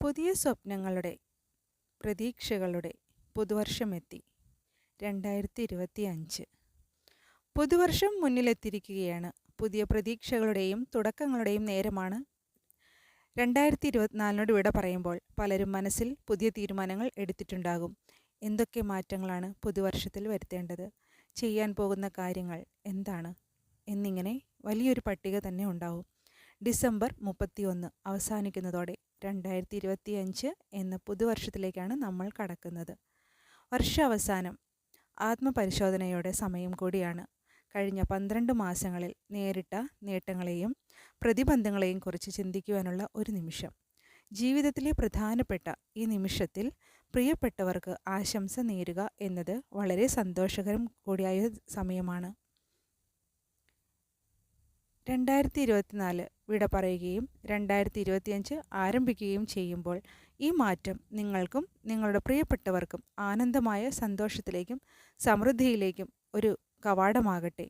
പുതിയ സ്വപ്നങ്ങളുടെ പ്രതീക്ഷകളുടെ പുതുവർഷമെത്തി. രണ്ടായിരത്തി ഇരുപത്തി അഞ്ച് പുതുവർഷം മുന്നിലെത്തിയിരിക്കുകയാണ്. പുതിയ പ്രതീക്ഷകളുടെയും തുടക്കങ്ങളുടെയും നേരമാണ് രണ്ടായിരത്തി ഇരുപത്തിനാലിനോട് ഇവിടെ പറയുമ്പോൾ പലരും മനസ്സിൽ പുതിയ തീരുമാനങ്ങൾ എടുത്തിട്ടുണ്ടാകും. എന്തൊക്കെ മാറ്റങ്ങളാണ് പുതുവർഷത്തിൽ വരുത്തേണ്ടത്? ചെയ്യാൻ പോകുന്ന കാര്യങ്ങൾ എന്താണ്? എന്നിങ്ങനെ വലിയൊരു പട്ടിക തന്നെ ഉണ്ടാവും. ഡിസംബർ മുപ്പത്തിയൊന്ന് അവസാനിക്കുന്നതോടെ രണ്ടായിരത്തി ഇരുപത്തി അഞ്ച് എന്ന പുതുവർഷത്തിലേക്കാണ് നമ്മൾ കടക്കുന്നത്. വർഷാവസാനം ആത്മപരിശോധനയുടെ സമയം കൂടിയാണ്. കഴിഞ്ഞ പന്ത്രണ്ട് മാസങ്ങളിൽ നേരിട്ട നേട്ടങ്ങളെയും പ്രതിബന്ധങ്ങളെയും കുറിച്ച് ചിന്തിക്കുവാനുള്ള ഒരു നിമിഷം. ജീവിതത്തിലെ പ്രധാനപ്പെട്ട ഈ നിമിഷത്തിൽ പ്രിയപ്പെട്ടവർക്ക് ആശംസ നേരുക എന്നത് വളരെ സന്തോഷകരം കൂടിയായ സമയമാണ്. രണ്ടായിരത്തി ഇരുപത്തിനാല് വിട പറയുകയും രണ്ടായിരത്തി ഇരുപത്തിയഞ്ച് ആരംഭിക്കുകയും ചെയ്യുമ്പോൾ ഈ മാറ്റം നിങ്ങൾക്കും നിങ്ങളുടെ പ്രിയപ്പെട്ടവർക്കും ആനന്ദമായ സന്തോഷത്തിലേക്കും സമൃദ്ധിയിലേക്കും ഒരു കവാടമാകട്ടെ.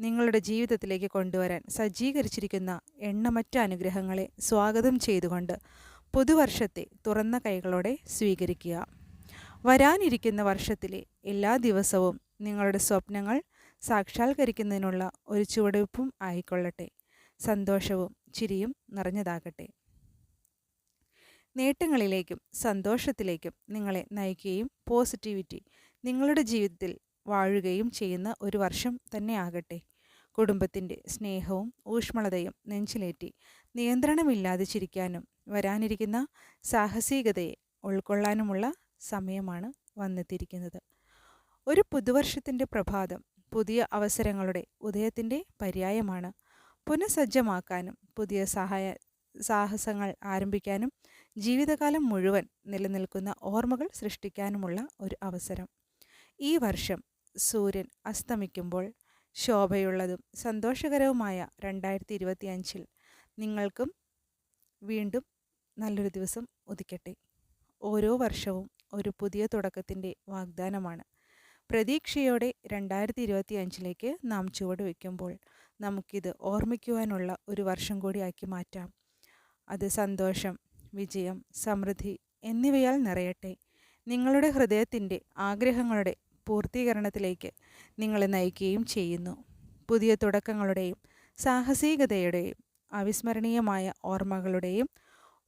നിങ്ങളുടെ ജീവിതത്തിലേക്ക് കൊണ്ടുവരാൻ സജ്ജീകരിച്ചിരിക്കുന്ന എണ്ണമറ്റ അനുഗ്രഹങ്ങളെ സ്വാഗതം ചെയ്തുകൊണ്ട് പുതുവർഷത്തെ തുറന്ന കൈകളോടെ സ്വീകരിക്കുക. വരാനിരിക്കുന്ന വർഷത്തിലെ എല്ലാ ദിവസവും നിങ്ങളുടെ സ്വപ്നങ്ങൾ സാക്ഷാത്കരിക്കുന്നതിനുള്ള ഒരു ചുവടുവയ്പ്പും ആയിക്കൊള്ളട്ടെ. സന്തോഷവും ചിരിയും നിറഞ്ഞതാകട്ടെ. നേട്ടങ്ങളിലേക്കും സന്തോഷത്തിലേക്കും നിങ്ങളെ നയിക്കുകയും പോസിറ്റിവിറ്റി നിങ്ങളുടെ ജീവിതത്തിൽ വാഴുകയും ചെയ്യുന്ന ഒരു വർഷം തന്നെ ആകട്ടെ. കുടുംബത്തിന്റെ സ്നേഹവും ഊഷ്മളതയും നെഞ്ചിലേറ്റി നിയന്ത്രണമില്ലാതെ ചിരിക്കാനും വരാനിരിക്കുന്ന സാഹസികതയെ ഉൾക്കൊള്ളാനുമുള്ള സമയമാണ് വന്നെത്തിയിരിക്കുന്നത്. ഒരു പുതുവർഷത്തിന്റെ പ്രഭാതം പുതിയ അവസരങ്ങളുടെ ഉദയത്തിന്റെ പര്യായമാണ്. പുനഃസജ്ജമാക്കാനും പുതിയ സഹായ സാഹസങ്ങൾ ആരംഭിക്കാനും ജീവിതകാലം മുഴുവൻ നിലനിൽക്കുന്ന ഓർമ്മകൾ സൃഷ്ടിക്കാനുമുള്ള ഒരു അവസരം. ഈ വർഷം സൂര്യൻ അസ്തമിക്കുമ്പോൾ ശോഭയുള്ളതും സന്തോഷകരവുമായ രണ്ടായിരത്തി ഇരുപത്തി അഞ്ചിൽ നിങ്ങൾക്കും വീണ്ടും നല്ലൊരു ദിവസം ഒതുക്കട്ടെ ഓരോ വർഷവും ഒരു പുതിയ തുടക്കത്തിന്റെ വാഗ്ദാനമാണ്. പ്രതീക്ഷയോടെ രണ്ടായിരത്തി ഇരുപത്തി അഞ്ചിലേക്ക് നാം ചുവട് വയ്ക്കുമ്പോൾ നമുക്കിത് ഓർമ്മിക്കുവാനുള്ള ഒരു വർഷം കൂടി ആക്കി മാറ്റാം. അത് സന്തോഷം വിജയം സമൃദ്ധി എന്നിവയാൽ നിറയട്ടെ. നിങ്ങളുടെ ഹൃദയത്തിന്റെ ആഗ്രഹങ്ങളുടെ പൂർത്തീകരണത്തിലേക്ക് നിങ്ങളെ നയിക്കുകയും ചെയ്യുന്നു. പുതിയ തുടക്കങ്ങളുടെയും സാഹസികതയുടെയും അവിസ്മരണീയമായ ഓർമ്മകളുടെയും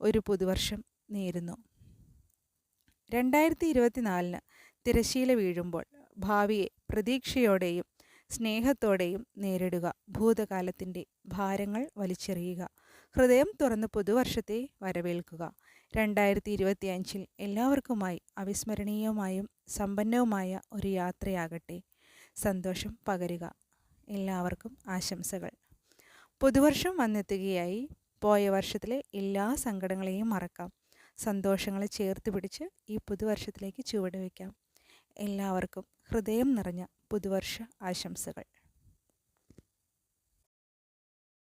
ഒരു പുതുവർഷം നേരുന്നു. രണ്ടായിരത്തി ഇരുപത്തിനാലിന് തിരശീല വീഴുമ്പോൾ ഭാവിയെ പ്രതീക്ഷയോടെയും സ്നേഹത്തോടെയും നേരിടുക. ഭൂതകാലത്തിന്റെ ഭാരങ്ങൾ വലിച്ചെറിയുക. ഹൃദയം തുറന്ന് പുതുവർഷത്തെ വരവേൽക്കുക. രണ്ടായിരത്തി ഇരുപത്തി അഞ്ചിൽ എല്ലാവർക്കുമായി അവിസ്മരണീയമായും സമ്പന്നവുമായ ഒരു യാത്രയാകട്ടെ. സന്തോഷം പകരുക. എല്ലാവർക്കും ആശംസകൾ. പുതുവർഷം വന്നെത്തുകയായി. പോയ വർഷത്തിലെ എല്ലാ സങ്കടങ്ങളെയും മറക്കാം. സന്തോഷങ്ങളെ ചേർത്ത് പിടിച്ച് ഈ പുതുവർഷത്തിലേക്ക് ചുവട് എല്ലാവർക്കും ഹൃദയം നിറഞ്ഞ പുതുവർഷ ആശംസകൾ.